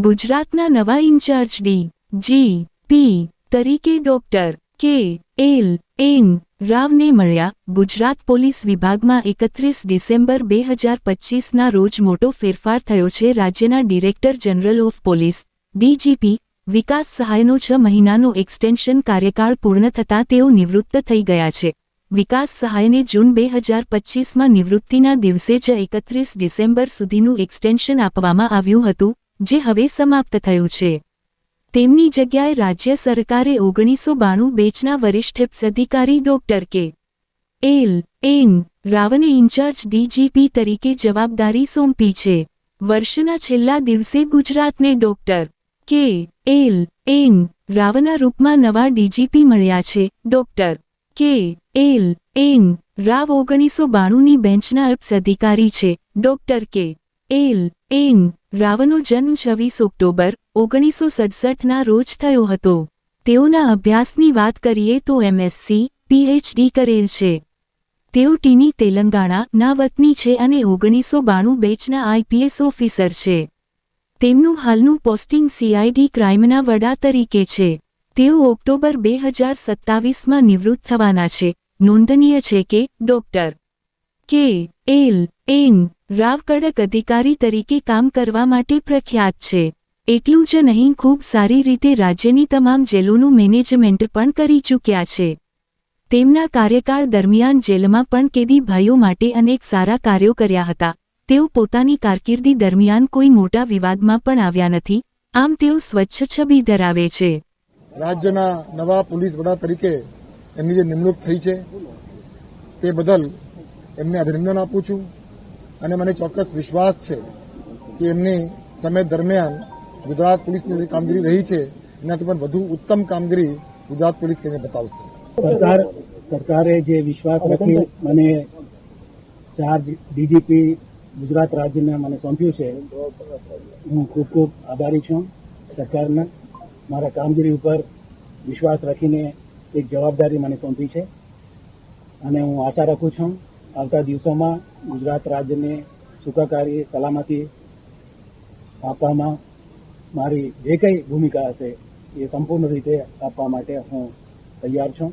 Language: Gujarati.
ગુજરાતના નવા ઇન્ચાર્જ ડી. જી. પી. તરીકે ડોક્ટર કે. એલ. એન. રાવને મળ્યા ગુજરાત પોલીસ વિભાગમાં એકત્રીસ ડિસેમ્બર બે હજાર પચીસના રોજ મોટો ફેરફાર થયો છે. રાજ્યના director general of police DGP Vikas સહાયનો છ મહિનાનો એક્સટેન્શન કાર્યકાળ પૂર્ણ થતાં તેઓ નિવૃત્ત થઈ ગયા છે. વિકાસ સહાયને જૂન બે હજાર પચીસમાં નિવૃત્તિના દિવસે જ એકત્રીસ ડિસેમ્બર સુધીનું એક્સટેન્શન આપવામાં આવ્યું હતું. જે હવે સમાપ્ત થયું છે. તેમની જગ્યાએ રાજ્ય સરકારે ઓગણીસો બાણું બેચના વરિષ્ઠ અધિકારી ડોક્ટર કે. એલ. એન. રાવને ઇન્ચાર્જ ડીજીપી તરીકે જવાબદારી સોંપી છે. વર્ષના છેલ્લા દિવસે ગુજરાતને ડોક્ટર કે. એલ. એન. રાવના રૂપમાં નવા ડીજીપી મળ્યા છે. Doctor K. L. N. Rao ઓગણીસો બાણુંની બેન્ચના અપ્સ અધિકારી છે. Doctor K. એલ, એન રાવનો જન્મ છવ્વીસ ઓક્ટોબર, ઓગણીસો સડસઠના રોજ થયો હતો. તેઓના અભ્યાસની વાત કરીએ તો એમએસસી, પીએચડી કરેલ છે. તેઓ ટીની તેલંગાણા ના વતની છે અને ઓગણીસો બાણું બેચના આઈપીએસ ઓફિસર છે. તેમનું હાલનું પોસ્ટિંગ સીઆઈડી ક્રાઇમના વડા તરીકે છે. તેઓ ઓક્ટોબર બે હજાર સત્તાવીસમાં નિવૃત્ત થવાના છે. નોંધનીય છે કે doctor K, L, N, Rao કડક અધિકારી તરીકે કામ કરવા માટે પ્રખ્યાત છે. એટલું જ નહીં, ખૂબ સારી રીતે રાજ્યની તમામ જેલોનું મેનેજમેન્ટ પણ કરી ચૂક્યા છે. તેમના કાર્યકાળ દરમિયાન જેલમાં પણ કેદી ભાઈઓ માટે અનેક સારા કાર્યો કર્યા હતા. તેઓ પોતાની કારકિર્દી દરમિયાન કોઈ મોટા વિવાદમાં પણ આવ્યા નથી. આમ તેઓ સ્વચ્છ છબી ધરાવે છે. રાજ્યના નવા પોલીસ વડા તરીકે એમની જે નિમણૂક થઈ છે, તે બદલ એમને અભિનંદન આપું છું અને મને ચોક્કસ વિશ્વાસ છે કે એમની સમય દરમિયાન ગુજરાત પોલીસની જે કામગીરી રહી છે એનાથી પણ વધુ ઉત્તમ કામગીરી ગુજરાત પોલીસ કરીને બતાવશે. સરકાર સરકારે જે વિશ્વાસ રાખી મને ચાર્જ ડીજીપી ગુજરાત રાજ્યને મને સોંપ્યું છે હું ખૂબ ખૂબ આભારી છું સરકારના. મારા કામગીરી ઉપર વિશ્વાસ રાખીને એક જવાબદારી મને સોંપી છે અને હું આશા રાખું છું આવતા દિવસોમાં ગુજરાત રાજ્યને સુખાકારી, સલામતી આપવામાં મારી જે કંઈ ભૂમિકા હશે એ સંપૂર્ણ રીતે આપવા માટે હું તૈયાર છું.